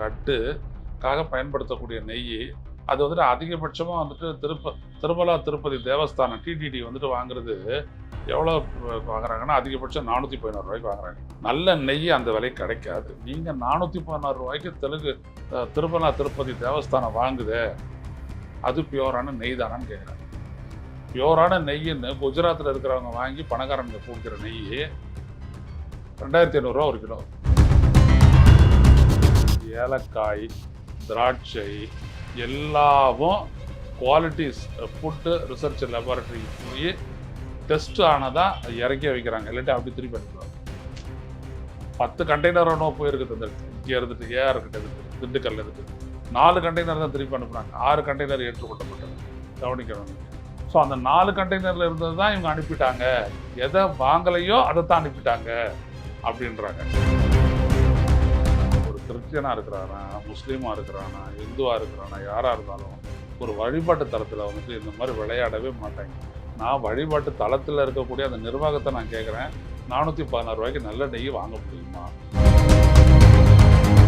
கட்டுக்காக பயன்படுத்தக்கூடிய நெய் அது வந்துட்டு அதிகபட்சமாக வந்துட்டு திருப்ப திருமலா திருப்பதி தேவஸ்தானம் டிடிடி வந்துட்டு வாங்குறது எவ்வளோ வாங்குறாங்கன்னா அதிகபட்சம் நானூற்றி பதினாறு ரூபாய்க்கு வாங்குறாங்க. நல்ல நெய் அந்த விலை கிடைக்காது. நீங்கள் நானூற்றி பதினாறு ரூபாய்க்கு தெலுங்கு திருமலா திருப்பதி தேவஸ்தானம் வாங்குதே அது பியோரான நெய் தானான்னு கேட்குறாங்க பியோரான நெய்ன்னு குஜராத்தில் இருக்கிறவங்க வாங்கி பணக்காரங்க கொடுக்குற நெய் ரெண்டாயிரத்தி ஐநூறுரூவா ஒரு கிலோ. ஏலக்காய் திராட்சை எல்லாவும் குவாலிட்டிஸ் ஃபுட்டு ரிசர்ச் லெபார்ட்டரி போய் டெஸ்ட் ஆனதான் இறக்கி வைக்கிறாங்க. இல்லாட்டி அப்படி திருப்பி அனுப்புவாங்க பத்து கண்டெய்னர் ஒன்றும் போயிருக்குது இந்த இங்கே இருந்துட்டு ஏஆர் கிட்ட இருக்குது திண்டுக்கல்ல இருக்குது நாலு கண்டெய்னர் தான் திருப்பி அனுப்புனாங்க ஆறு கண்டெய்னர் ஏற்றுக்கொள்ளப்பட்டது. கவனிக்கணும். ஸோ அந்த நாலு கண்டெய்னரில் இருந்தது தான் இவங்க அனுப்பிட்டாங்க. எதை வாங்கலையோ அதை தான் அனுப்பிட்டாங்க. அப்படின்றாங்க. கிறிஸ்டியனாக இருக்கிறானா முஸ்லீமாக இருக்கிறானா இந்துவாக இருக்கிறானா யாராக இருந்தாலும் ஒரு வழிபாட்டு தளத்தில் வந்துட்டு இந்த மாதிரி விளையாடவே மாட்டாங்க. நான் வழிபாட்டு தளத்தில் இருக்கக்கூடிய அந்த நிர்வாகத்தை நான் கேட்குறேன் நானூற்றி பதினாறு ரூபாய்க்கு நல்ல நெய் வாங்க முடியுமா?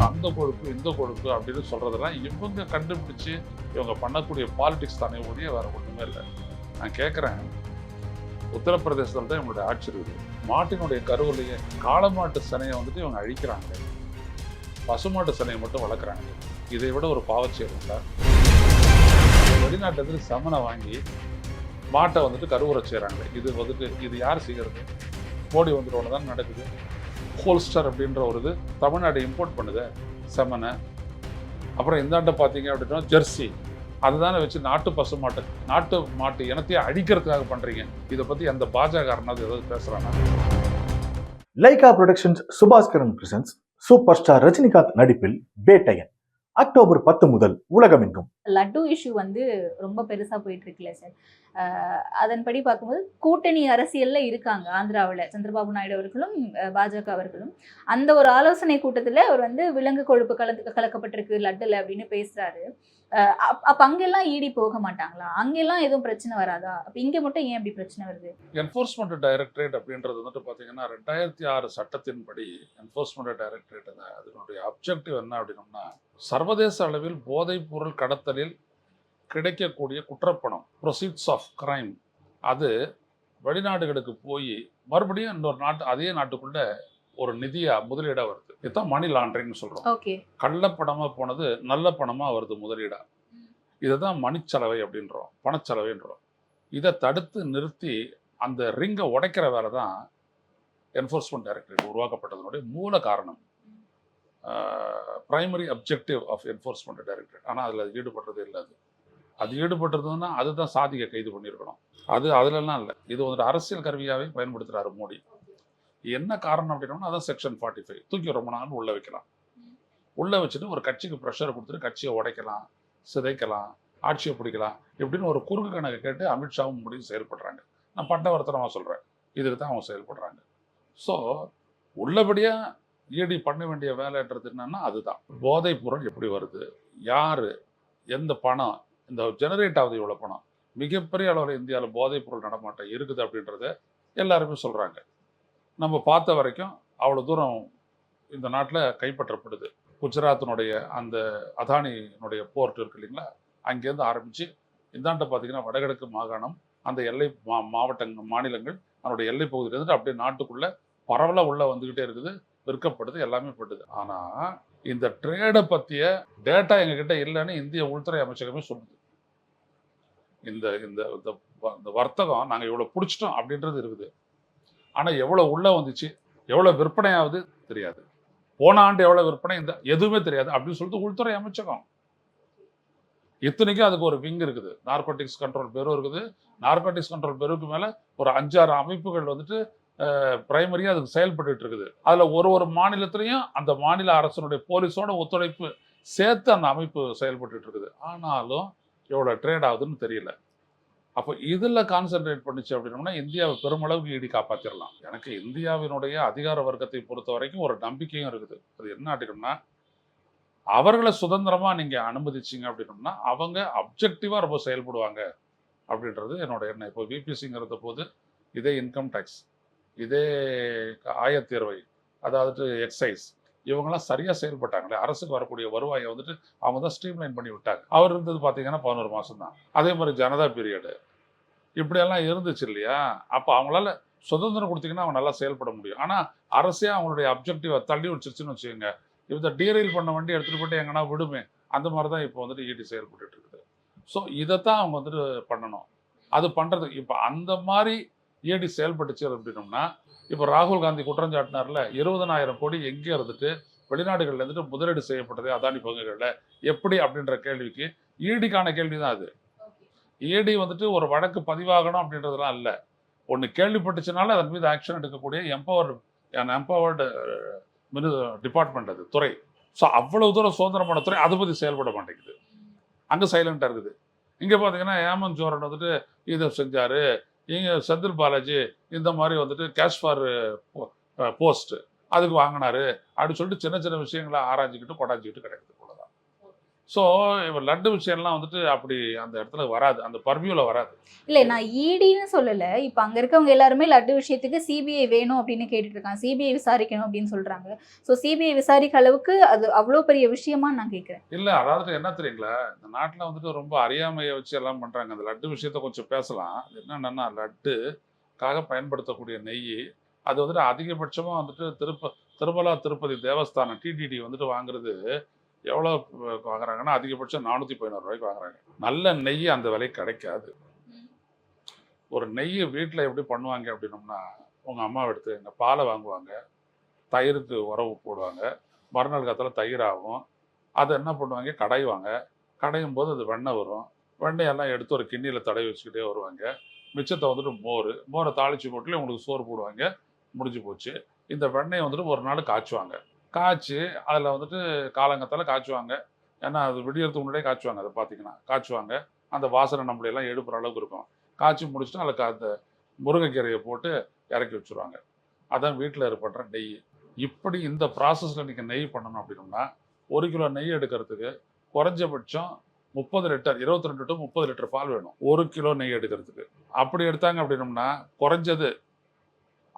அந்த கொழுப்பு இந்த கொழுப்பு அப்படின்னு சொல்கிறதெல்லாம் இவங்க கண்டுபிடிச்சு இவங்க பண்ணக்கூடிய பாலிடிக்ஸ் தானே ஒழிய வேறு ஒன்றுமே இல்லை. நான் கேட்குறேன் உத்தரப்பிரதேசத்தில் தான் இவங்களுடைய ஆட்சி இருக்குது மாட்டினுடைய கருவிலேயே காளமாட்டு சனையை வந்துட்டு இவங்க அழிக்கிறாங்க. பசுமாட்டு சிலையை மட்டும் வளர்க்குறாங்க. இதை விட ஒரு பாவச்செயல் உண்டா? வெளிநாட்டுல சமனை வாங்கி மாட்டை வந்துட்டு கருவுரை செய்கிறாங்க இது வந்துட்டு இது யார் செய்கிறது மோடி வந்துட்டு தான் நடக்குது. ஹோல்ஸ்டர் அப்படின்ற ஒரு இது தமிழ்நாடு இம்போர்ட் பண்ணுது செமனை. அப்புறம் இந்தாண்ட பார்த்தீங்க அப்படின்னா ஜெர்சி. அதுதானே வச்சு நாட்டு பசு மாட்டு நாட்டு மாட்டு இனத்தையே அழிக்கிறதுக்காக பண்ணுறீங்க இதை பற்றி அந்த பாஜகனாவது ஏதாவது பேசுகிறாங்க Lyca Productions Subaskaran presents super star Rajinikanth நடிப்பில் பேட்டையன். அக்டோபர் பத்து முதல் உலகமெங்கும். லட்டு இஷ்யூ வந்து ரொம்ப பெருசா போயிட்டு இருக்குல்ல சார் அதன்படி பார்க்கும்போது கூட்டணி அரசியல்ல இருக்காங்க ஆந்திராவில் சந்திரபாபு நாயுடு அவர்களும் பாஜக அவர்களும். அந்த ஒரு ஆலோசனை கூட்டத்தில் அவர் வந்து விலங்கு கொழுப்பு கலந்து கலக்கப்பட்டிருக்கு லட்டுல அப்படின்னு பேசுறாரு. அப்- அப்ப அங்கெல்லாம் ஈடி போக மாட்டாங்களா? அங்கெல்லாம் எதுவும் பிரச்சனை வராதா? அப்ப இங்க மட்டும் ஏன் அப்படி பிரச்சனை வருது? என்ஃபோர்ஸ்மெண்ட் டைரக்டரேட் அப்படின்றது வந்துட்டு பார்த்தீங்கன்னா ரெண்டாயிரத்தி ஆறு சட்டத்தின்படி என்ஃபோர்ஸ்மெண்ட் டைரக்டரேட் அதனுடைய அப்ஜெக்டிவ் என்ன அப்படின்னா சர்வதேச அளவில் போதைப் பொருள் கடத்தலில் கிடைக்கக்கூடிய குற்றப்பணம் ப்ரொசீட்ஸ் ஆஃப் கிரைம் அது வெளிநாடுகளுக்கு போய் மறுபடியும் இன்னொரு நாட்டு அதே நாட்டுக்குள்ள ஒரு நிதியா முதலீடா வருது. இதுதான் மணி லாண்டரிங்னு சொல்றோம். ஓகே கள்ளப்பணமா போனது நல்ல பணமா வருது முதலீடா. இதை தான் மணிச்சலவை அப்படின்றோம் பணச்சலவைன்றோம் இதை தடுத்து நிறுத்தி அந்த ரிங்கை உடைக்கிற வேலை தான் என்ஃபோர்ஸ்மெண்ட் டைரக்டரேட் உருவாக்கப்பட்டதனுடைய மூல காரணம். Primary objective of enforcement directorate ஆனால் அதில் ஈடுபடுறது இல்லை அது. அது ஈடுபட்டிருந்ததுன்னா அதுதான் சாதிக்க கைது பண்ணியிருக்கணும். அது அதுலலாம் இல்லை. இது வந்துட்டு அரசியல் கருவியாகவே பயன்படுத்துகிறாரு மோடி. என்ன காரணம் அப்படின்னா அதான் செக்ஷன் ஃபார்ட்டி ஃபைவ் தூக்கி ரொம்ப நாள் உள்ளே வைக்கலாம். உள்ளே வச்சுட்டு ஒரு கட்சிக்கு ப்ரெஷர் கொடுத்துட்டு கட்சியை உடைக்கலாம் சிதைக்கலாம் ஆட்சியை பிடிக்கலாம் இப்படின்னு ஒரு குறுக்கு கணக்கு கேட்டு அமித்ஷாவும் முடிவு செயல்படுறாங்க. நான் பட்டவர்த்தனமாக சொல்கிறேன் இதுக்கு தான் அவங்க செயல்படுறாங்க. ஸோ உள்ளபடியாக ஈடி பண்ண வேண்டிய வேலைன்றது என்னன்னா அதுதான். போதைப் பொருள் எப்படி வருது? யார்? எந்த பணம்? இந்த ஜெனரேட் ஆகுது இவ்வளோ பணம். மிகப்பெரிய அளவில் இந்தியாவில் போதைப் பொருள் நடமாட்டம் இருக்குது அப்படின்றத எல்லாருமே சொல்கிறாங்க நம்ம பார்த்த வரைக்கும் அவ்வளோ தூரம் இந்த நாட்டில் கைப்பற்றப்படுது. குஜராத்தினுடைய அந்த அதானியினுடைய போர்ட் இருக்கு இல்லைங்களா? அங்கேருந்து ஆரம்பித்து இந்தாண்ட பார்த்தீங்கன்னா வடகிழக்கு மாகாணம் அந்த எல்லை மா மாவட்டங்கள் மாநிலங்கள் அதனுடைய எல்லை பகுதியிலேருந்து அப்படியே நாட்டுக்குள்ளே பரவலாக உள்ளே வந்துக்கிட்டே இருக்குது. விற்கப்படுது எல்லாமே படுது ஆனால் இந்த ட்ரேடை பற்றிய டேட்டா எங்ககிட்ட இல்லைன்னு இந்திய உள்துறை அமைச்சகமே சொல்லுது. இந்த இந்த இந்த இந்த வர்த்தகம் நாங்கள் இவ்வளோ பிடிச்சிட்டோம் அப்படின்றது இருக்குது. ஆனால் எவ்வளோ உள்ளே வந்துச்சு எவ்வளோ விற்பனை ஆகுது தெரியாது. போன ஆண்டு எவ்வளோ விற்பனை இந்த எதுவுமே தெரியாது அப்படின்னு சொல்லிட்டு உள்துறை அமைச்சகம். இத்தனைக்கும் அதுக்கு ஒரு விங் இருக்குது. நார்கோட்டிக்ஸ் கண்ட்ரோல் பெரும் இருக்குது. நார்கோட்டிக்ஸ் கண்ட்ரோல் பெருக்கு மேலே ஒரு அஞ்சாறு அமைப்புகள் வந்துட்டு பிரைமரியாக அதுக்கு செயல்பட்டு இருக்குது அதில் ஒரு ஒரு மாநிலத்திலையும் அந்த மாநில அரசனுடைய போலீஸோட ஒத்துழைப்பு சேர்த்து அந்த அமைப்பு செயல்பட்டு இருக்குது ஆனாலும் எவ்வளோ ட்ரேட் ஆகுதுன்னு தெரியல. அப்போ இதில் கான்சென்ட்ரேட் பண்ணிச்சு அப்படின்னோம்னா இந்தியாவை பெருமளவுக்கு ஈடி காப்பாற்றிடலாம் எனக்கு இந்தியாவினுடைய அதிகார வர்க்கத்தை பொறுத்த வரைக்கும் ஒரு நம்பிக்கையும் இருக்குது. அது என்ன அப்படின்னோம்னா அவர்களை சுதந்திரமாக நீங்கள் அனுமதிச்சிங்க அப்படின்னோம்னா அவங்க அப்ஜெக்டிவாக ரொம்ப செயல்படுவாங்க அப்படின்றது என்னோட எண்ணம். இப்போ விபிசிங்கிறத போது இதே இன்கம் டேக்ஸ் இதே ஆயத்தீர்வை அதாவது எக்ஸைஸ் இவங்கெல்லாம் சரியாக செயல்பட்டாங்களே அரசுக்கு வரக்கூடிய வருவாயை வந்துட்டு அவங்க தான் ஸ்ட்ரீம்லைன் பண்ணி விட்டாங்க. அவர் இருந்தது பார்த்தீங்கன்னா பதினோரு மாதம் தான் அதே மாதிரி ஜனதா பீரியடு இப்படியெல்லாம் இருந்துச்சு இல்லையா? அப்போ அவங்களால சுதந்திரம் கொடுத்தீங்கன்னா அவங்க நல்லா செயல்பட முடியும். ஆனால் அரசே அவங்களுடைய அப்ஜெக்டிவை தள்ளி வச்சிருச்சுன்னு வச்சுக்கோங்க. இதை டீரெயில் பண்ண வண்டி எடுத்துகிட்டு போயிட்டு எங்கன்னா விடுமே அந்த மாதிரி தான் இப்போ வந்துட்டு ஈடி செயல்பட்டு இருக்குது. ஸோ இதைத்தான் அவங்க வந்துட்டு பண்ணணும். அது பண்ணுறதுக்கு இப்போ அந்த மாதிரி ஏடி செயல்பட்டுச்சு அப்படின்னோம்னா இப்போ ராகுல் காந்தி குற்றஞ்சாட்டினார்ல இருபதனாயிரம் கோடி எங்கே இருந்துட்டு வெளிநாடுகள்ல இருந்துட்டு முதலீடு செய்யப்பட்டது அதானி பங்குகளில் எப்படி அப்படின்ற கேள்விக்கு ஈடிக்கான கேள்வி தான் அது. ஈடி வந்துட்டு ஒரு வழக்கு பதிவாகணும் அப்படின்றதுலாம் இல்லை. ஒன்று கேள்விப்பட்டுச்சுனால அதன் மீது ஆக்ஷன் எடுக்கக்கூடிய எம்பவர்டு எம்பவர்டு டிபார்ட்மெண்ட் அது துறை. ஸோ அவ்வளவு தூரம் சுதந்திரமான துறை அதை பற்றி செயல்பட மாட்டேங்குது. அங்கே சைலண்டாக இருக்குது. இங்கே பார்த்தீங்கன்னா ஏமன் ஜோரன் வந்துட்டு இதை செஞ்சார். இங்கே செந்தில் பாலாஜி இந்த மாதிரி வந்துட்டு கேஷ் ஃபார் போஸ்ட்டு அதுக்கு வாங்கினாரு அப்படின்னு சொல்லிட்டு சின்ன சின்ன விஷயங்களை ஆராய்ஞ்சிக்கிட்டு கொடாஞ்சிக்கிட்டு கிடைக்குது. ஸோ இவர் லட்டு விஷயம்லாம் வந்துட்டு அப்படி அந்த இடத்துல வராது. அந்த பர்வியூவில் வராது. இல்ல நான் ஈடின்னு சொல்லல. இப்ப அங்க இருக்கவங்க எல்லாருமே லட்டு விஷயத்துக்கு சிபிஐ வேணும் அப்படின்னு கேட்டுட்டு இருக்காங்க. சிபிஐ விசாரிக்கணும் அப்படின்னு சொல்றாங்க. சோ சிபிஐ விசாரிக்க அளவுக்கு அது அவ்வளவு பெரிய விஷயமா நான் கேக்குறேன். இல்லை அதாவது என்ன தெரியுங்களா? இந்த நாட்டில் வந்துட்டு ரொம்ப அறியாமையை வச்சு எல்லாம் பண்ணுறாங்க அந்த லட்டு விஷயத்த கொஞ்சம் பேசலாம். என்னன்னா லட்டுக்காக பயன்படுத்தக்கூடிய நெய். அது வந்துட்டு அதிகபட்சமாக வந்துட்டு திருப்ப திருமலா திருப்பதி தேவஸ்தானம் டிடிடி வந்துட்டு வாங்குறது எவ்வளோ வாங்குறாங்கன்னா அதிகபட்சம் நானூற்றி பதினோரு ரூபாய்க்கு வாங்குறாங்க. நல்ல நெய் அந்த விலை கிடைக்காது. ஒரு நெய் வீட்டில் எப்படி பண்ணுவாங்க அப்படின்னோம்னா உங்கள் அம்மா எடுத்து எங்கள் பாலை வாங்குவாங்க. தயிருக்கு உறவு போடுவாங்க. மறுநாள் காலத்தில் தயிர் ஆகும் அதை என்ன பண்ணுவாங்க? கடைவாங்க. கடையும் போது அது வெண்ணெய் வரும். வெண்ணெயெல்லாம் எடுத்து ஒரு கிண்ணியில் தடவி வச்சுக்கிட்டே வருவாங்க. மிச்சத்தை வந்துட்டு மோர். மோரை தாளிச்சு போட்டுல உங்களுக்கு சோறு போடுவாங்க. முடிஞ்சு போச்சு. இந்த வெண்ணெயை வந்துட்டு ஒரு நாள் காய்ச்சுவாங்க. காய்ச்சி அதில் வந்துட்டு காலங்கத்தால் காய்ச்சுவாங்க. ஏன்னா அது விடியறதுக்கு முன்னாடியே காய்ச்சுவாங்க அதை பார்த்தீங்கன்னா காய்ச்சுவாங்க. அந்த வாசனை நம்மளையெல்லாம் எடுப்புற அளவுக்கு இருக்கும். காய்ச்சி முடிச்சுட்டு அதில் அந்த முருங்கைக்கீரையை போட்டு இறக்கி வச்சுருவாங்க. அதான் வீட்டில் ஏற்படுற நெய். இப்படி இந்த ப்ராசஸில் நீங்கள் நெய் பண்ணணும் அப்படின்னோம்னா ஒரு கிலோ நெய் எடுக்கிறதுக்கு குறைஞ்சபட்சம் முப்பது லிட்டர் இருபத்தி ரெண்டு டு முப்பது லிட்டர் பால் வேணும். ஒரு கிலோ நெய் எடுக்கிறதுக்கு. அப்படி எடுத்தாங்க அப்படின்னோம்னா குறைஞ்சது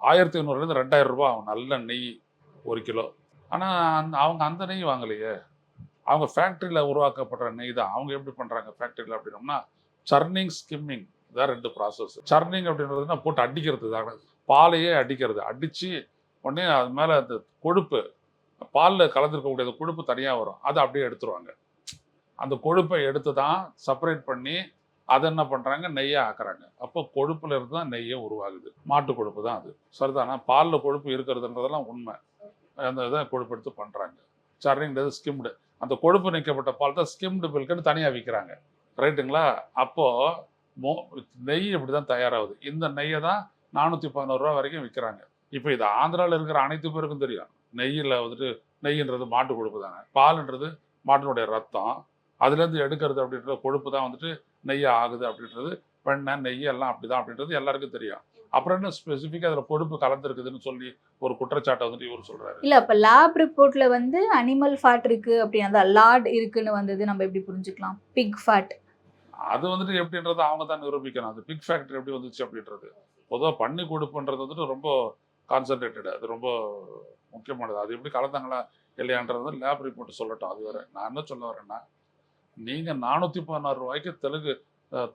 ஆயிரத்தி ஐநூறுலேருந்து ரெண்டாயிரம் ரூபாய் ஆகும். நல்ல நெய் ஒரு கிலோ. ஆனால் அந்த அவங்க அந்த நெய் வாங்கலையே. அவங்க ஃபேக்ட்ரியில் உருவாக்கப்படுற நெய் தான். அவங்க எப்படி பண்ணுறாங்க ஃபேக்ட்ரியில் அப்படின்னோம்னா சர்னிங் ஸ்கிம்மிங் இதான் ரெண்டு ப்ராசஸ் சர்னிங் அப்படின்றதுனா போட்டு அடிக்கிறது தான். பாலையே அடிக்கிறது. அடித்து உடனே அது மேலே அந்த கொழுப்பு பாலில் கலந்துருக்கக்கூடிய அந்த கொழுப்பு தனியாக வரும். அதை அப்படியே எடுத்துருவாங்க. அந்த கொழுப்பை எடுத்து தான் செப்பரேட் பண்ணி அதை என்ன பண்ணுறாங்க நெய்யை ஆக்குறாங்க. அப்போ கொழுப்புல இருந்து தான் நெய்யே உருவாகுது. மாட்டு கொழுப்பு தான் அது. சரிதானா? பாலில் கொழுப்பு இருக்கிறதுன்றதெல்லாம் உண்மை. அந்த இதை கொழுப்படுத்து பண்ணுறாங்க சர்னிங்கிறது ஸ்கிம்டு அந்த கொழுப்பு நீக்கப்பட்ட பால் தான் ஸ்கிம்டு மில்க்குன்னு தனியாக விற்கிறாங்க ரைட்டுங்களா அப்போது மோ நெய் இப்படி தான் தயாராகுது. இந்த நெய்யை தான் நானூற்றி பதினோருவா வரைக்கும் விற்கிறாங்க இப்போ இது ஆந்திராவில் இருக்கிற அனைத்து பேருக்கும் தெரியும். நெய்யில் வந்துட்டு நெய்ன்றது மாட்டு கொழுப்பு தானே. பால்ன்றது மாட்டினுடைய ரத்தம். அதுலேருந்து எடுக்கிறது அப்படின்றது கொழுப்பு தான் வந்துட்டு நெய் ஆகுது அப்படின்றது. வெண்ணெய் நெய் எல்லாம் அப்படிதான் அப்படின்றது எல்லாருக்கும் தெரியும். அப்புறம் என்ன ஸ்பெசிஃபிக்காக அதில் கொழுப்பு கலந்துருக்குதுன்னு சொல்லி ஒரு குற்றச்சாட்டை வந்துட்டு இவர் சொல்றாரு. இல்ல அப்ப லேப் ரிப்போர்ட்ல வந்து அனிமல் ஃபேட் இருக்கு அப்படி அந்த லார்ட் இருக்குன்னு வந்தது நம்ம எப்படி புரிஞ்சுக்கலாம்? பிக் ஃபேட் அது வந்துட்டு எப்படின்றது அவங்க தான் நிரூபிக்கணும். அது பிக் ஃபேக்டரி எப்படி வந்துச்சு அப்படின்றது. பொதுவாக பண்ணி கொடுப்புன்றது வந்துட்டு ரொம்ப கான்சன்ட்ரேட்டட் அது ரொம்ப முக்கியமானது. அது எப்படி கலந்தாங்களா இல்லையான்றது லேப் ரிப்போர்ட் சொல்லட்டும் அது வேற. நான் என்ன சொல்ல வரேன்னா நீங்கள் நானூற்றி பதினாறு ரூபாய்க்கு தெலுங்கு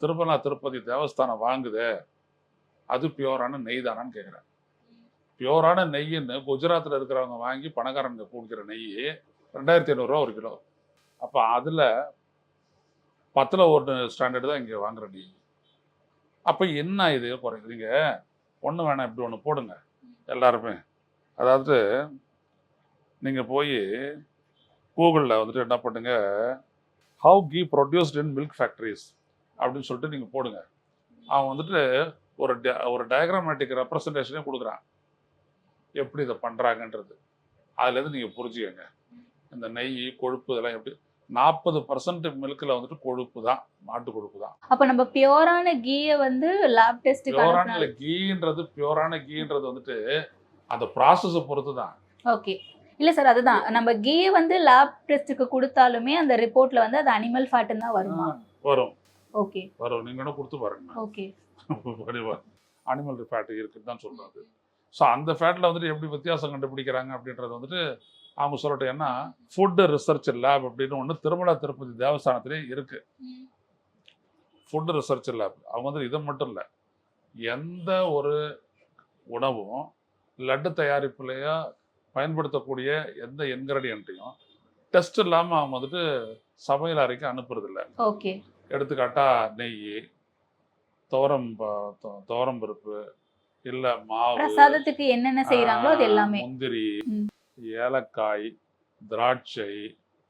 திருமலா திருப்பதி தேவஸ்தானம் வாங்குதே அது பியோரான நெய் தானான்னு கேட்குறேன் பியோரான நெய்ன்னு குஜராத்தில் இருக்கிறவங்க வாங்கி பணக்காரங்க கொடுக்குற நெய் ரெண்டாயிரத்தி ஐநூறுரூவா ஒரு கிலோ. அப்போ அதில் பத்தில் ஒரு ஸ்டாண்டர்டு தான் இங்கே வாங்குற நெய். அப்போ என்ன இது குறைக்குறீங்க? ஒன்று வேணாம் இப்படி ஒன்று போடுங்க எல்லாருமே. அதாவது நீங்கள் போய் கூகுளில் வந்துட்டு என்ன பண்ணுங்க? How ghee produced in milk factories அப்படின்னு சொல்லிட்டு நீங்கள் போடுங்க. அவன் வந்துட்டு ஒரு ஒரு டயக்ராமேட்டிக் ரெப்ரசன்டேஷனே கொடுக்குறான் எப்படி இதை பண்ணுறாங்கன்றது அதுலேருந்து நீங்கள் புரிஞ்சுக்கங்க. இந்த நெய் கொழுப்பு இதெல்லாம் எப்படி நாற்பது பர்சன்ட் மில்கில் வந்துட்டு கொழுப்பு தான் மாட்டு கொழுப்பு தான். அப்ப நம்ம பியோரான கீய வந்து லேப் டெஸ்ட் பியோரான இல்லை கீன்றது பியோரான கீன்றது வந்துட்டு அந்த ப்ராசஸை பொறுத்து தான். ஓகே இல்ல சார் அதுதான். நம்ம கீய வந்து லேப் டெஸ்ட்டுக்கு கொடுத்தாலுமே அந்த ரிப்போர்ட்ல வந்து அது அனிமல் ஃபேட்னு தான் வருமா? வரும். ஓகே. வரும் நீங்கள் கொடுத்து பாருங்க ஓகே. அனிமல் ஃபேட் இருக்குன்னு தான் சொல்றாரு ஸோ அந்த ஃபேட்டில் வந்துட்டு எப்படி வித்தியாசம் கண்டுபிடிக்கிறாங்க அப்படின்றது வந்துட்டு அவங்க சொல்லட்டும் ஏன்னா ஃபுட்டு ரிசர்ச் லேப் அப்படின்னு ஒன்று திருமலா திருப்பதி தேவஸ்தானத்திலே இருக்கு. ஃபுட் ரிசர்ச் லேப் அவங்க வந்து இது மட்டும் இல்லை. எந்த ஒரு உணவும் லட்டு தயாரிப்புலையோ பயன்படுத்தக்கூடிய எந்த இன்கிரடியண்ட்டையும் டெஸ்ட் இல்லாமல் அவங்க வந்துட்டு சமையல் அறைக்கு அனுப்புறதில்ல. ஓகே. எடுத்துக்காட்டா நெய் துவரம் ப- து- துவரம் பருப்பு இல்லை மாவு பிரசாதத்துக்கு என்னென்ன செய்யறாங்களோ அது எல்லாமே. முந்திரி. ஏலக்காய் திராட்சை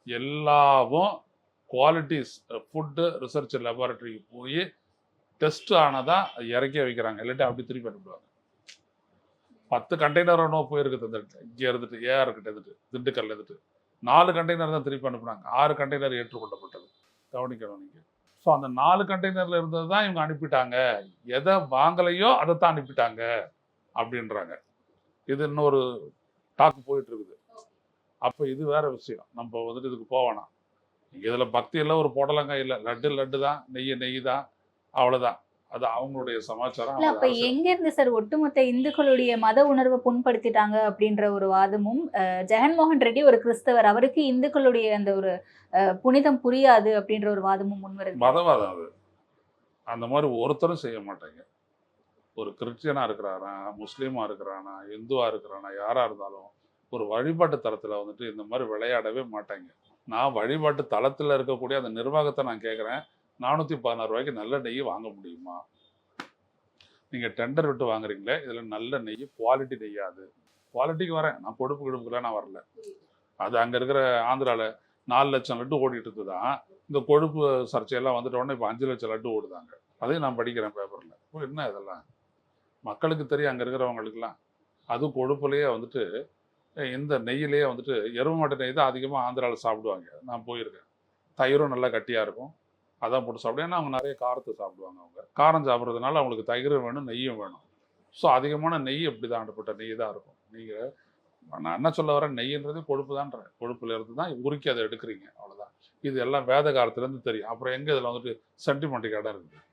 எல்லாமும் குவாலிட்டிஸ் ஃபுட்டு ரிசர்ச் லெபார்ட்டரிக்கு போய் டெஸ்ட் ஆனதான் அது இறக்கி வைக்கிறாங்க. இல்லாட்டி அப்படி திருப்பி அனுப்புவாங்க பத்து கண்டெய்னர் ஒன்றும் போயிருக்குது இந்த இங்கே இருந்துட்டு ஏஆர் கிட்ட இருந்துட்டு திண்டுக்கல்ல இருந்துட்டு. நாலு கண்டெய்னர் தான் திருப்பி அனுப்புனாங்க. ஆறு கண்டெய்னர் ஏற்றுக்கொள்ளப்பட்டது. கவனிக்கணும் நீங்கள் ஸோ அந்த நாலு கண்டெய்னரில் இருந்தது தான் இவங்க அனுப்பிட்டாங்க. எதை வாங்கலையோ அதை தான் அனுப்பிட்டாங்க அப்படின்றாங்க. இது இன்னொரு டாக் போயிட்டு இருக்குது அப்போ இது வேற விஷயம். நம்ம வந்துட்டு இதுக்கு போவேணாம் இதில் பக்தி எல்லாம் ஒரு புடலங்காய் இல்லை. லட்டு லட்டு தான் நெய் நெய் தான் அவ்வளோதான் அது அவங்களுடைய சமாச்சாரம் இல்ல அப்ப. எங்க இருந்து சார் ஒட்டுமொத்த இந்துக்களுடைய மத உணர்வை புண்படுத்திட்டாங்க அப்படின்ற ஒரு வாதமும் ஜெகன்மோகன் ரெட்டி ஒரு கிறிஸ்தவர் அவருக்கு இந்துக்களுடைய அந்த ஒரு புனிதம் புரியாது அப்படின்ற ஒரு வாதமும் முன்வருது. மதவாதம் அது. அந்த மாதிரி ஒருத்தரும் செய்ய மாட்டாங்க. ஒரு கிறிஸ்டியனா இருக்கிறானா முஸ்லீமா இருக்கிறானா இந்துவா இருக்கிறானா யாரா இருந்தாலும் ஒரு வழிபாட்டு தளத்துல வந்துட்டு இந்த மாதிரி விளையாடவே மாட்டாங்க. நான் வழிபாட்டு தளத்துல இருக்கக்கூடிய அந்த நிர்வாகத்தை நான் கேட்குறேன் நானூற்றி பதினாறு ரூபாய்க்கு நல்ல நெய் வாங்க முடியுமா? நீங்கள் டெண்டர் விட்டு வாங்குறீங்களே இதில் நல்ல நெய் குவாலிட்டி நெய்யாது குவாலிட்டிக்கு வரேன். நான் கொழுப்பு கிடுப்புக்கெல்லாம் நான் வரல. அது அங்கே இருக்கிற ஆந்திராவில் நாலு லட்சம் லட்டு ஓடிட்டு இருக்குதான் இந்த கொழுப்பு சர்ச்சையெல்லாம் வந்துட்ட உடனே இப்போ அஞ்சு லட்சம் லட்டு ஓடுதாங்க. அதையும் நான் படிக்கிறேன் பேப்பரில் இப்போ என்ன இதெல்லாம்? மக்களுக்கு தெரியும் அங்கே இருக்கிறவங்களுக்குலாம் அதுவும் கொழுப்புலேயே வந்துட்டு இந்த நெய்யிலேயே வந்துட்டு எருமை மாட்டு நெய் தான் அதிகமாக ஆந்திராவில் சாப்பிடுவாங்க. நான் போயிருக்கேன். தயிரும் நல்லா கட்டியாக இருக்கும். அதான் போட்டு சாப்பிடுவேன் ஏன்னா அவங்க நிறைய காரத்தை சாப்பிடுவாங்க அவங்க. காரம் சாப்பிட்றதுனால அவங்களுக்கு தயிரும் வேணும் நெய்யும் வேணும். ஸோ அதிகமான நெய் அப்படி தான் அனுப்பப்பட்ட நெய் தான் இருக்கும். நீங்கள் நான் என்ன சொல்ல வரேன்? நெய்ன்றது கொழுப்பு தான்றேன் கொழுப்புல இருந்து தான் உருக்கி அதை எடுக்கிறீங்க. அவ்வளோதான் இது எல்லாம் வேத காலத்துலேருந்து தெரியும். அப்புறம் எங்கே இதில் வந்துட்டு சென்டிமெண்ட்டுக்கு இடம் இருக்குது?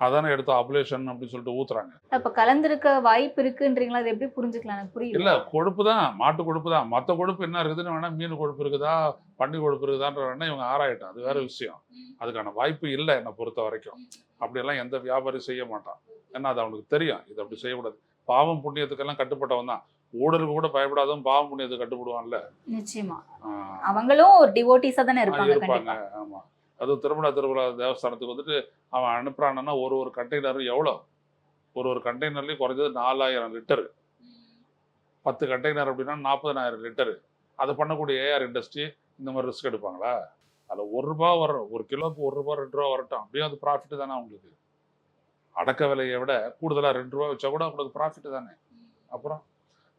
அதானே எடுத்து அபுலேஷன் அப்படின்னு சொல்லிட்டு ஊத்துறாங்க. அப்ப கலந்திருக்க வாய்ப்பு இருக்குன்றீங்களா? அது எப்படி புரிஞ்சுக்கலாம்? எனக்கு புரியல இல்ல கொழுப்பு தான் மாட்டு கொழுப்பு தான். மற்ற கொழுப்பு என்ன இருக்குதுன்னு வேணா மீன் கொழுப்பு இருக்குதா பன்னி கொழுப்பு இருக்குதான்ற வேணா இவங்க ஆராயிட்டான் அது வேற விஷயம். அதுக்கான வாய்ப்பு இல்லை என்னை பொறுத்த வரைக்கும். அப்படியெல்லாம் எந்த வியாபாரி செய்ய மாட்டான். ஏன்னா அது அவனுக்கு தெரியும். இது அப்படி செய்யக்கூடாது. பாவம் புண்ணியத்துக்கெல்லாம் கட்டுப்பட்டவன் தான். ஊழலுக்கு கூட பயப்படாதவன் பாவம் புண்ணியத்துக்கு கட்டுப்படுவான்ல. நிச்சயமா. அவங்களும் ஒரு டிவோட்டிஸா தானே இருப்பாங்க ஆமா. அது திருமண திருவிழா தேவஸ்தானத்துக்கு வந்துட்டு அவன் அனுப்புறான்னா ஒரு ஒரு கண்டெய்னரும் எவ்வளோ? ஒரு ஒரு கண்டெய்னர்லேயும் குறைஞ்சது நாலாயிரம் லிட்டரு. பத்து கண்டெய்னர் அப்படின்னா நாற்பதனாயிரம் லிட்டரு. அதை பண்ணக்கூடிய ஏஆர் இண்டஸ்ட்ரி இந்த மாதிரி ரிஸ்க் எடுப்பாங்களா? அதில் ஒரு ரூபா வரும் ஒரு கிலோவுக்கு ஒரு ரூபா ரெண்டு ரூபா வரட்டும். அப்படியே அது ப்ராஃபிட் தானே அவங்களுக்கு? அடக்க விலையை விட கூடுதலாக ரெண்டு ரூபா வச்சா கூட அவங்களுக்கு ப்ராஃபிட் தானே? அப்புறம்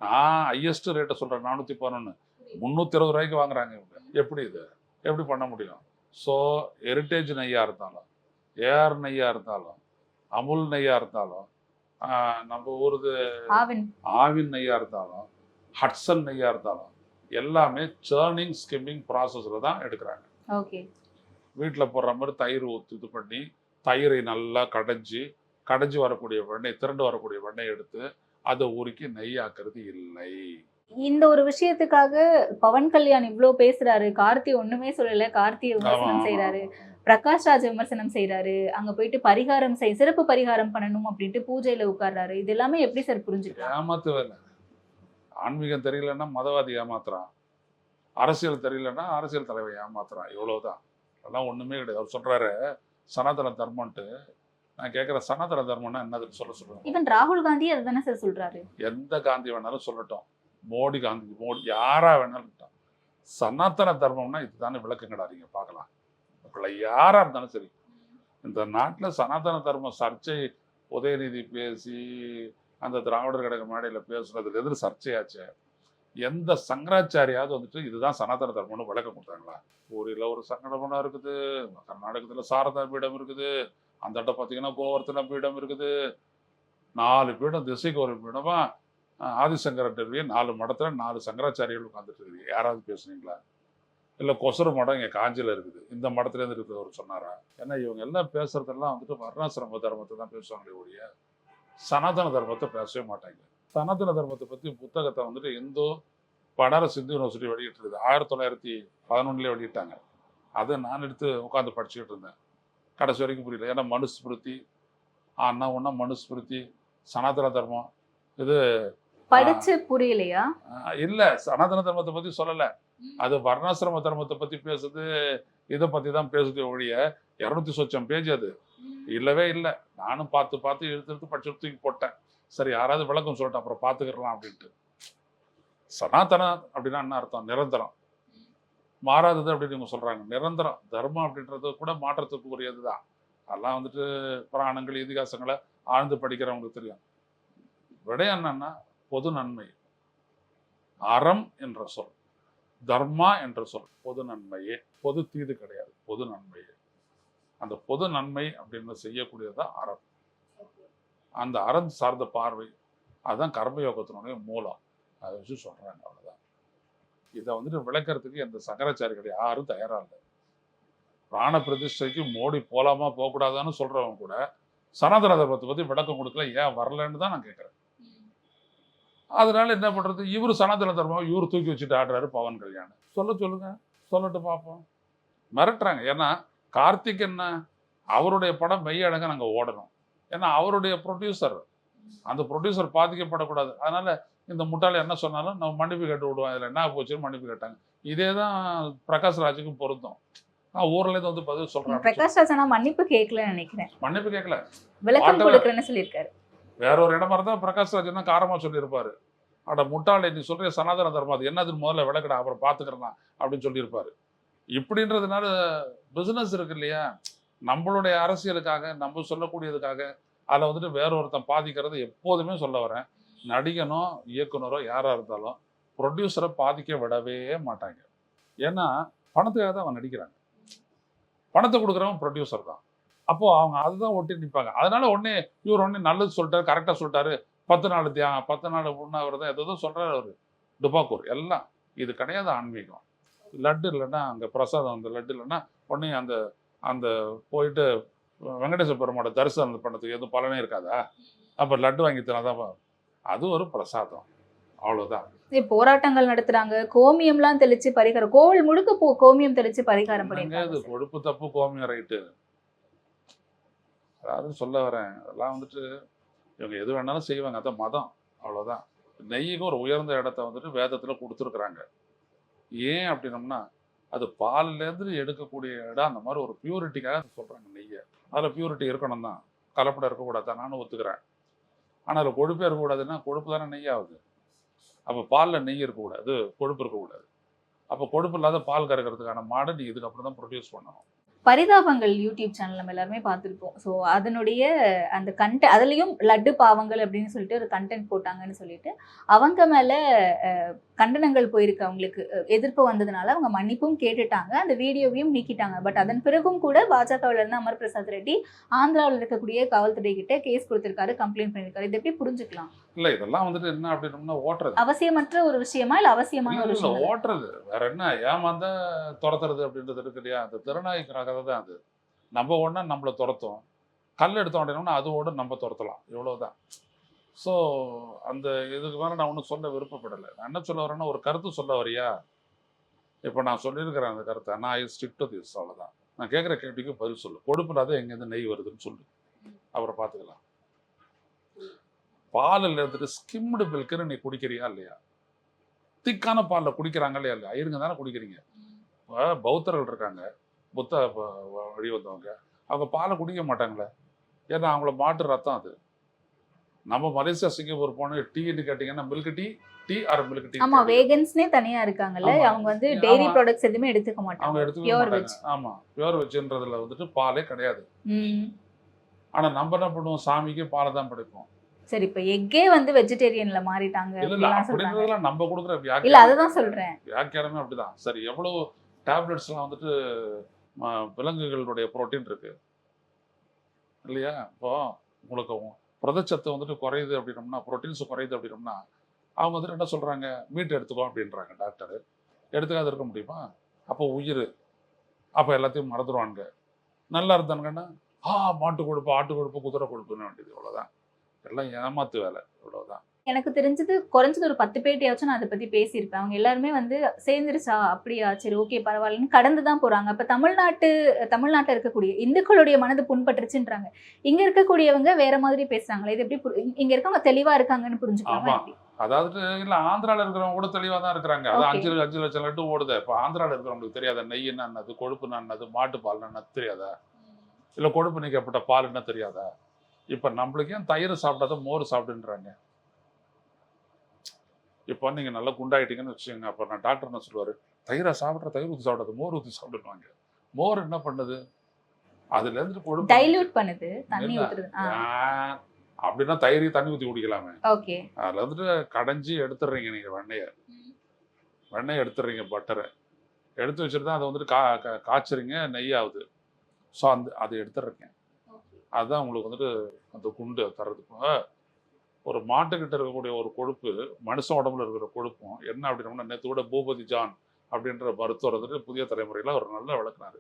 நான் ஹையஸ்ட் ரேட்டை சொல்கிறேன் நானூற்றி பதினொன்று முந்நூற்றி இருபது ரூபாய்க்கு வாங்குறாங்க இவங்க. எப்படி இது? எப்படி பண்ண முடியும்? ஸோ ஹெரிட்டேஜ் நெய்யாக இருந்தாலும் ஏஆர் நெய்யாக இருந்தாலும் அமுல் நெய்யாக இருந்தாலும் நம்ம ஊருது ஆவின். ஆவின் நெய்யாக இருந்தாலும் ஹட்சன் நெய்யாக இருந்தாலும் எல்லாமே சேர்னிங் ஸ்கிம்மிங் ப்ராசஸில் தான் எடுக்கிறாங்க. ஓகே. வீட்டில் போடுற மாதிரி தயிர் ஊற்றி இது பண்ணி தயிரை நல்லா கடைஞ்சி கடைஞ்சி வரக்கூடிய வெண்ணெய் திரண்டு வரக்கூடிய வெண்ணெய் எடுத்து அதை உருக்கி நெய்யாக்குறது இல்லை. இந்த ஒரு விஷயத்துக்காக பவன் கல்யாண் இவ்ளோ பேசுறாரு. கார்த்தி ஒண்ணுமே சொல்லல. கார்த்தியை ஆமா, விமர்சனம் செய்யறாரு. பிரகாஷ் ராஜ் விமர்சனம் செய்யறாரு அங்க போயிட்டு பரிகாரம் செய் சிறப்பு பரிகாரம் பண்ணணும் அப்படின்ட்டு பூஜையில உட்கார்றாரு. இது எல்லாமே எப்படி சார் புரிஞ்சுக்கலாம் ஏமாத்து வேலை ஆன்மீகம் தெரியலன்னா மதவாதி ஏமாத்துறான். அரசியல் தெரியலன்னா அரசியல் தலைவர் ஏமாத்துறான். இவ்வளவுதான். அதெல்லாம் ஒண்ணுமே கிடையாது. அவர் சொல்றாரு சனாதன தர்மம்ன்ட்டு. நான் கேட்குறேன் சனாதன தர்மம்னா என்னதுன்னு சொல்ல சொல்லுவேன் ஈவன் ராகுல் காந்தி அதுதானே சார் சொல்றாரு. எந்த காந்தி வேணாலும் சொல்லட்டும். மோடி காந்தி மோடி யாராக வேணாலும் சனாதன தர்மம்னா இதுதானே விளக்கங்கடா நீங்கள் பார்க்கலாம். அப்படி யாராக இருந்தாலும் சரி. இந்த நாட்டில் சனாதன தர்மம் சர்ச்சை உதயநிதி பேசி அந்த திராவிடர் கழக மேடையில் பேசுனதுல எதிர் சர்ச்சையாச்சு? எந்த சங்கராச்சாரியாவது வந்துட்டு இதுதான் சனாதன தர்மம்னு விளக்கம் கொடுத்தாங்களா? பூரியில் ஒரு சங்கடமனம் இருக்குது கர்நாடகத்தில் சாரதா பீடம் இருக்குது அந்த இடம் பார்த்தீங்கன்னா கோவர்த்தன பீடம் இருக்குது. நாலு பீடம் திசைக்கு ஒரு பீடமாக அஹ், நாலு மடத்துல நாலு சங்கராச்சாரியர்கள் உட்காந்துட்டு இருக்குது யாராவது பேசுனீங்களா? இல்லை கொசரு மடம் இங்கே காஞ்சியில் இருக்குது. இந்த மடத்துலேருந்து இருக்கிறவர் சொன்னாரா? ஏன்னா இவங்க எல்லாம் பேசுறதெல்லாம் வந்துட்டு வர்ணாசிரம தர்மத்தை தான் பேசுவாங்களே ஒழிய சனாதன தர்மத்தை பேசவே மாட்டாங்க. சனாதன தர்மத்தை பற்றி புத்தகத்தை வந்துட்டு இந்து பனாரஸ் இந்து யூனிவர்சிட்டி வெளியிட்டிருக்குது. ஆயிரத்தி தொள்ளாயிரத்தி பதினொன்னுலேயே வெளியிட்டாங்க. அதை நான் எடுத்து உட்காந்து படிச்சுக்கிட்டு இருந்தேன். கடைசி வரைக்கும் புரியல. ஏன்னா மனுஸ்மிருதி அண்ணா ஒன்றா மனுஸ்மிருதி சனாதன தர்மம் இது படிச்சு புரியலையா? இல்ல. சனாதன தர்மத்தை பத்தி சொல்லல. அது வர்ணாசிரம தர்மத்தை பத்தி பேசுது இதை பத்தி தான் பேசுது ஒழிய இரநூத்தி சொச்சம் பேஜ் அது. இல்லவே இல்லை. நானும் பார்த்து பார்த்து எடுத்து எடுத்து படிச்சு தூக்கி போட்டேன். சரி யாராவது விளக்கம் சொல்லிட்டேன் அப்புறம் பார்த்துக்கலாம் அப்படின்ட்டு. சனாதனம் அப்படின்னா என்ன அர்த்தம்? நிரந்தரம். மாறாதது அப்படின்னு இவங்க சொல்றாங்க. நிரந்தரம். தர்மம் அப்படின்றது கூட மாற்றத்துக்கு உரியது தான் அதெல்லாம் வந்துட்டு புராணங்கள் இதிகாசங்களை ஆழ்ந்து படிக்கிறவங்களுக்கு தெரியும். விடயம் என்னன்னா பொது நன்மை. அறம் என்ற சொல் தர்மா என்ற சொல் பொது நன்மையே. பொது தீது கிடையாது பொது நன்மையே. அந்த பொது நன்மை அப்படின்னு செய்யக்கூடியது தான் அறம். அந்த அறம் சார்ந்த பார்வை அதுதான் கர்மயோகத்தினுடைய மூலம் அதை வச்சு சொல்கிறாங்க அவ்வளோதான் இதை வந்துட்டு விளக்கறதுக்கு எந்த சங்கராச்சாரிகள் யாரும் தயாராக இல்லை. பிராண பிரதிஷ்டைக்கு மோடி போகலாமா போகக்கூடாதான்னு சொல்கிறவங்க கூட சனாதன தர்மத்தை பற்றி விளக்கம் கொடுக்கல ஏன் வரலன்னு தான் நான் கேட்குறேன் அதனால என்ன பண்றது? இவர் சனாதன தர்மம் இவர் தூக்கி வச்சுட்டு ஆடுறாரு பவன் கல்யாண். சொல்ல சொல்லுங்க சொல்லட்டு பார்ப்போம் மிரட்டுறாங்க. ஏன்னா கார்த்திக் என்ன அவருடைய படம் மெய்யடங்க நாங்கள் ஓடணும். ஏன்னா அவருடைய ப்ரொடியூசர் அந்த ப்ரொடியூசர் பாதிக்கப்படக்கூடாது. அதனால இந்த முட்டாளை என்ன சொன்னாலும் நம்ம மன்னிப்பு கேட்டு விடுவோம். இதில் என்ன போச்சுன்னு மன்னிப்பு கேட்டாங்க. இதே தான் பிரகாஷ் ராஜுக்கும் பொருந்தும். நான் ஊர்ல இருந்து வந்து பதில் சொல்றேன் பிரகாஷ் ராஜ் ஆனா மன்னிப்பு கேட்கலன்னு நினைக்கிறேன். மன்னிப்பு கேட்கல. விளக்கம் கொடுக்குறேன்னு சொல்லியிருக்காரு. வேற ஒரு இடமா இருந்தா பிரகாஷ் ராஜ் தான் காரமா சொல்லியிருப்பாரு. அட முட்டாளை நீ சொல்கிற சனாதன தர்மம் அது என்னதுன்னு முதல்ல விளக்கடா அப்புறம் பாத்துக்கிறேன் அப்படின்னு சொல்லியிருப்பார். இப்படின்றதுனால பிஸ்னஸ் இருக்கு இல்லையா? நம்மளுடைய அரசியலுக்காக நம்ம சொல்லக்கூடியதுக்காக அதில் வந்துட்டு வேற ஒருத்தன் பாதிக்கிறது எப்போதுமே சொல்ல வரேன். நடிகனோ இயக்குனரோ யாராக இருந்தாலும் ப்ரொடியூசரை பாதிக்க விடவே மாட்டாங்க. ஏன்னா பணத்துக்காக தான் அவன் நடிக்கிறாங்க. பணத்தை கொடுக்குறவன் ப்ரொடியூசர் தான். அப்போது அவங்க அதுதான் ஒட்டி நிற்பாங்க அதனால உடனே இவர் உடனே நல்லது சொல்லிட்டாரு கரெக்டாக சொல்லிட்டாரு பத்து நாள் தியா பத்து நாள் உண்ணாவிரதம் ஏதோ சொல்றாரு அவரு. டுபாக்கூர் எல்லாம். இது கிடையாது ஆன்மீகம். லட்டு இல்லைன்னா அங்கே பிரசாதம் அந்த லட்டு இல்லைன்னா உடனே அந்த அந்த போயிட்டு வெங்கடேச பெருமாட தரிசனம் பண்ணதுக்கு எதுவும் பலனே இருக்காதா? அப்போ லட்டு வாங்கி தராதான் அது ஒரு பிரசாதம். அவ்வளோதான் போராட்டங்கள் நடத்துறாங்க. கோமியம்லாம் தெளிச்சு பரிகாரம் கோவில் முழுக்க போ கோமியம் தெளிச்சு பரிகாரம் பண்ணிருக்காங்க கொழுப்பு தப்பு கோமியம் ரைட்டு. அதாவது சொல்ல வரேன். அதெல்லாம் வந்துட்டு இவங்க எது வேணாலும் செய்வாங்க. அதான் மதம். அவ்வளோதான் நெய்யுக்கு ஒரு உயர்ந்த இடத்த வந்துட்டு வேதத்தில் கொடுத்துருக்குறாங்க. ஏன் அப்படின்னம்னா அது பால்லேருந்து எடுக்கக்கூடிய இடம் அந்த மாதிரி ஒரு பியூரிட்டிக்காக சொல்கிறாங்க நெய்யை. அதில் பியூரிட்டி இருக்கணும் தான் கலப்படம் இருக்கக்கூடாது தான் நானும் ஒத்துக்கிறேன். ஆனால் அதில் கொழுப்பே இருக்கக்கூடாதுன்னா கொழுப்பு தானே நெய் ஆகுது அப்போ பாலில் நெய் இருக்கக்கூடாது கொழுப்பு இருக்கக்கூடாது. அப்போ கொழுப்பு இல்லாத பால் கறக்கிறதுக்கான மாடை நீ இதுக்கப்புறம் தான் ப்ரொடியூஸ் பண்ணணும். பரிதாபங்கள் யூடியூப் சேனல் நம்ம எல்லாருமே பார்த்துருப்போம். ஸோ அதனுடைய அந்த கண்ட அதுலயும் லட்டு பாவங்கள் அப்படின்னு சொல்லிட்டு ஒரு கண்டென்ட் போட்டாங்கன்னு சொல்லிட்டு அவங்க மேல கண்டனங்கள் போயிருக்கு அவங்களுக்கு. எதிர்ப்பு வந்ததுனால அவங்க மன்னிப்பும் கேட்டுட்டாங்க. அந்த வீடியோவையும் நீக்கிட்டாங்க. பட் அதன் பிறகும் கூட பாஜகவில் இருந்து அமர் பிரசாத் ரெட்டி ஆந்திராவில் இருக்கக்கூடிய காவல்துறை கிட்ட கேஸ் கொடுத்திருக்காரு கம்ப்ளைண்ட் பண்ணியிருக்காரு இது எப்படி புரிஞ்சுக்கலாம்? இல்லை இதெல்லாம் வந்துட்டு என்ன அப்படின்னம்னா ஓட்டுறது. அவசியமற்ற ஒரு விஷயமா இல்ல அவசியமான ஒரு விஷயம் ஓட்டுறது. வேற என்ன? ஏமாந்தா துரத்துறது அப்படின்றது இருக்கு இல்லையா? அந்த திறனாய்க்கிற கதை தான் அது. நம்ம ஒன்றா நம்மளை துரத்தும். கல் எடுத்த உடனே அது ஓட நம்ம துரத்தலாம். இவ்வளவுதான். ஸோ அந்த இதுக்கு மேலே நான் ஒன்றும் சொல்ல விருப்பப்படலை. நான் என்ன சொல்ல வரேன்னா ஒரு கருத்து சொல்ல வரியா? இப்போ நான் சொல்லியிருக்கிறேன் அந்த கருத்தை. நான் ஐ ஸ்டிக் டு திஸ் அவ்வளோதான் நான் கேட்குற கேள்விக்கு பதில் சொல்லு. கொடுப்பில்லாத எங்கேருந்து நெய் வருதுன்னு சொல்லு. அப்புறம் பார்த்துக்கலாம். பாலில் இருந்துட்டு ஸ்கிம்டு மில்க்குன்னு நீ குடிக்கிறியா இல்லையா? திக்கான பாலில் குடிக்கிறாங்க இல்லையா? இல்லையா இருங்க தானே குடிக்கிறீங்க. பௌத்தர்கள் இருக்காங்க. புத்த வழி வந்தவங்க. அவங்க பாலை குடிக்க மாட்டாங்களே. ஏன்னா அவங்கள மாட்டு ரத்தம் அது. நம்ம மலேசியா சிங்கப்பூர் போன டீன்னு கேட்டிங்கன்னா milk tea tea or milk tea ஆமா வேகன்ஸ்னே தனியா இருக்காங்கல்ல. அவங்க வந்து டெய்ரி. ப்ராடக்ட்ஸ் எதுவுமே எடுத்துக்க அவங்க மாட்டாங்க எடுத்துக்க பியூர் மாட்டாங்க. ஆமா பியூர் வெஜ்ன்றதுல வந்துட்டு பாலே கிடையாது. ஆனா நம்ம என்ன பண்ணுவோம்? சாமிக்கு பாலை தான் படைப்போம். சரி இப்ப எக்கே வந்து வெஜிடேரியன்ல மாறிட்டாங்க இல்ல இல்ல அப்படின்றதுலாம் நம்ம கொடுக்குற இல்ல வியாக்கியானம். அததான் சொல்றேன். வியாக்கியானமே அப்படிதான். சரி எவ்வளவு டேப்லெட்ஸ்லாம் வந்துட்டு விலங்குகளுடைய புரோட்டீன் இருக்கு. இல்லையா? இப்போ உங்களுக்கு புரதச்சத்து வந்துட்டு குறையுது அப்படின்னம்னா புரோட்டீன்ஸ் குறையுது அப்படின்னம்னா அவங்க வந்துட்டு என்ன சொல்கிறாங்க மீட் எடுத்துக்கோ அப்படின்றாங்க டாக்டர் எடுத்துக்காத இருக்க முடியுமா? அப்போ உயிர். அப்போ எல்லாத்தையும் மறந்துடுவானுங்க நல்லா இருந்தானுங்கன்னா ஆ மாட்டு கொழுப்பு ஆட்டு கொழுப்பு குதிரை கொழுப்புன்னு வேண்டியது. இவ்வளோதான் எல்லாம் ஏமாத்து வேலை. இவ்வளோதான் எனக்கு தெரிஞ்சது குறைஞ்சது ஒரு பத்து பேர்ட்டையாச்சும் நான் அதை பத்தி பேசியிருப்பேன். அவங்க எல்லாருமே வந்து சேர்ந்துருச்சா? அப்படியா? சரி ஓகே பரவாயில்லன்னு கடந்து தான் போறாங்க. அப்ப தமிழ்நாட்டு தமிழ்நாட்டில் இருக்கக்கூடிய இந்துக்களுடைய மனது புண்பட்டுருச்சுன்றாங்க. இங்க இருக்கக்கூடியவங்க வேற மாதிரி பேசுறாங்களே இது எப்படி இங்க இருக்கவங்க தெளிவா இருக்காங்கன்னு புரிஞ்சுக்கலாமா? அதாவது இல்ல ஆந்திரால இருக்கிறவங்க கூட தெளிவா தான் இருக்கிறாங்க. அது. அஞ்சு அஞ்சு லட்சம் லட்டு ஓடுது. இப்ப ஆந்திரால இருக்கிறவங்களுக்கு தெரியாத? நெய் என்னது? கொழுப்பு என்னது? மாட்டு பால் என்னது தெரியாதா? இல்ல கொழுப்பு நீக்கப்பட்ட பால் என்ன தெரியாதா? இப்ப நம்மளுக்கு ஏன் தயிர் சாப்பிடாத மோர் சாப்பிடுன்றாங்க? இப்போ நீங்க நல்லா குண்டாயிட்டீங்கன்னு வச்சுக்கோங்க. அப்ப நான் டாக்டர் என்ன சொல்லுவாரு? தயிரை சாப்பிட்ற தயிர் ஊற்றி சாப்பிடாத மோர் ஊற்றி சாப்பிடுவாங்க மோர் என்ன பண்ணுது? அதுல இருந்து கொழுப்பு டைல்யூட் பண்ணுது. தண்ணி? ஊத்துறது. அப்படின்னா தயிரையும் தண்ணி ஊற்றி குடிக்கலாமே. ஓகே. அதில் வந்துட்டு கடைஞ்சி எடுத்துடுறீங்க நீங்கள் வெண்ணெயை. வெண்ணெய் எடுத்துடுறீங்க பட்டரை எடுத்து வச்சுட்டு தான் அதை வந்துட்டு கா காய்ச்சுறீங்க நெய் ஆகுது. ஸோ அந்த அதை எடுத்துடுறீங்க. அதுதான் உங்களுக்கு வந்துட்டு அந்த குண்டு தர்றது இப்போ ஒரு மாட்டுக்கிட்ட இருக்கக்கூடிய ஒரு கொழுப்பு மனுஷன் உடம்புல இருக்கிற கொழுப்பும் என்ன அப்படின்னா நேற்று கூட பூபதி ஜான் அப்படின்ற மருத்துவர் வந்துட்டு புதிய தலைமுறையில் அவர் நல்லா விளக்குனாரு.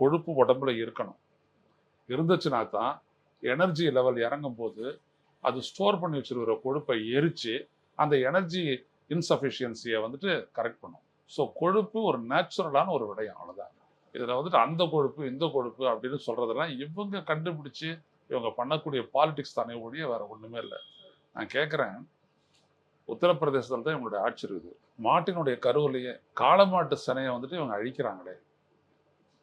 கொழுப்பு உடம்புல இருக்கணும். இருந்துச்சுன்னா தான் எனர்ஜி லெவல் இறங்கும் போது அது ஸ்டோர் பண்ணி வச்சிருக்கிற கொழுப்பை எரித்து அந்த எனர்ஜி இன்சஃபிஷியன்சியை வந்துட்டு கரெக்ட் பண்ணும். ஸோ கொழுப்பு ஒரு நேச்சுரலான ஒரு விடயம் அவ்வளோதான் இதில் வந்துட்டு அந்த கொழுப்பு இந்த கொழுப்பு அப்படின்னு சொல்கிறதெல்லாம் இவங்க கண்டுபிடிச்சு இவங்க பண்ணக்கூடிய பாலிடிக்ஸ் தானே ஒழிய வேறு ஒன்றுமே இல்லை. நான் கேட்குறேன் உத்தரப்பிரதேசத்தில் தான் இவங்களுடைய ஆட்சி இருக்குது. மாட்டினுடைய கருவிலேயே காளமாட்டு சினையை வந்துட்டு இவங்க அழிக்கிறாங்களே.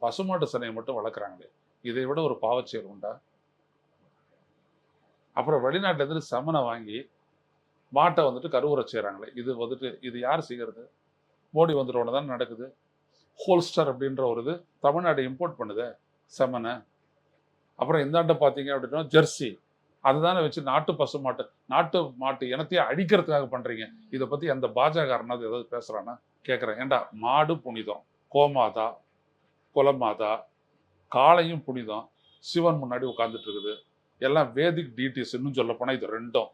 பசுமாட்டு சினையை மட்டும் வளர்க்குறாங்களே. இதை விட ஒரு பாவச்செயல் உண்டா? அப்புறம் வெளிநாட்டிலேருந்து சமனை வாங்கி மாட்டை வந்துட்டு கருவுரை செய்கிறாங்களே இது வந்துட்டு இது யார் செய்கிறது மோடி வந்துட்டோன்னு தான் நடக்குது. ஹோல்ஸ்டர் அப்படின்ற ஒரு இது தமிழ்நாடு இம்போர்ட் பண்ணுதே செமனை. அப்புறம் இந்தாண்ட பார்த்தீங்க அப்படின்னா ஜெர்சி. அதுதானே வச்சு நாட்டு பசு மாட்டு நாட்டு மாட்டு இனத்தையே அழிக்கிறதுக்காக பண்ணுறீங்க இதை பற்றி அந்த பாஜகாரனாவது ஏதாவது பேசுகிறான்னா கேட்குறேன் ஏண்டா மாடு புனிதம் கோமாதா குலமாதா காளையும் புனிதம் சிவன் முன்னாடி உட்காந்துட்டு இருக்குது. எல்லாம் வேதிக் டீட்டிஸ் இன்னும் சொல்லப்போனால் இது ரெண்டும்.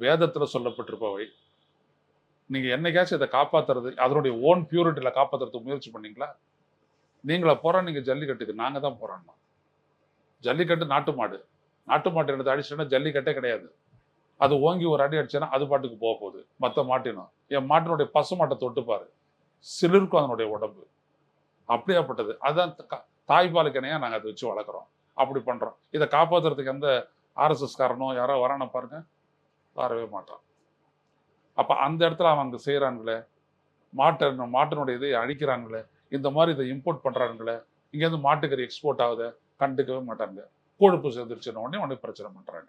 வேதத்தில் சொல்லப்பட்டிருப்பவை. நீங்கள் என்னைக்காச்சும் இதை காப்பாற்றுறது அதனுடைய ஓன் பியூரிட்டியில் காப்பாத்துறதுக்கு முயற்சி பண்ணீங்களா? நீங்களா நீங்கள் ஜல்லிக்கட்டுக்கு. நாங்கள் தான் போராடணும் ஜல்லிக்கட்டு நாட்டு மாடு. நாட்டு மாட்டு எடுத்து அடிச்சோன்னா ஜல்லிக்கட்டே கிடையாது. அது ஓங்கி ஒரு அடி அடிச்சேன்னா அது பாட்டுக்கு போக போகுது. மற்ற மாட்டினம். என் மாட்டினுடைய பசு மாட்டை தொட்டுப்பாரு சிலிருக்கும் அதனுடைய உடம்பு. அப்படியாப்பட்டது. அதுதான் தாய்ப்பாலுக்கு இணையாக நாங்கள் அதை வச்சு வளர்க்குறோம். அப்படி பண்ணுறோம் இதை காப்பாற்றுறதுக்கு எந்த ஆர்எஸ்எஸ் காரணம் யாரோ வரான பாருங்க. வரவே மாட்டான். அப்போ அந்த இடத்துல அவங்க செய்கிறாங்களே மாட்டை மாட்டினுடைய இதை அழிக்கிறாங்களே இந்த மாதிரி இதை இம்போர்ட் பண்ணுறாங்களே இங்கேருந்து மாட்டுக்கறி எக்ஸ்போர்ட் ஆகுத. கண்டுக்கவே மாட்டாங்க கொழுப்பு சேர்ந்துருச்சுன்னு உடனே உடனே பிரச்சனை பண்ணுறாங்க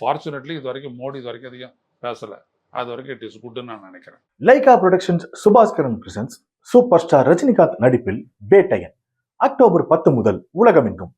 ஃபார்ச்சுனேட்லி இது வரைக்கும் மோடி இது வரைக்கும் அதிகம் பேசலை. அது வரைக்கும் இட் இஸ் குட்னு நான் நினைக்கிறேன். Lyca Productions Subaskaran presents super star Rajinikanth நடிப்பில் பேட்டையன். அக்டோபர் பத்து முதல் உலகமெங்கும்.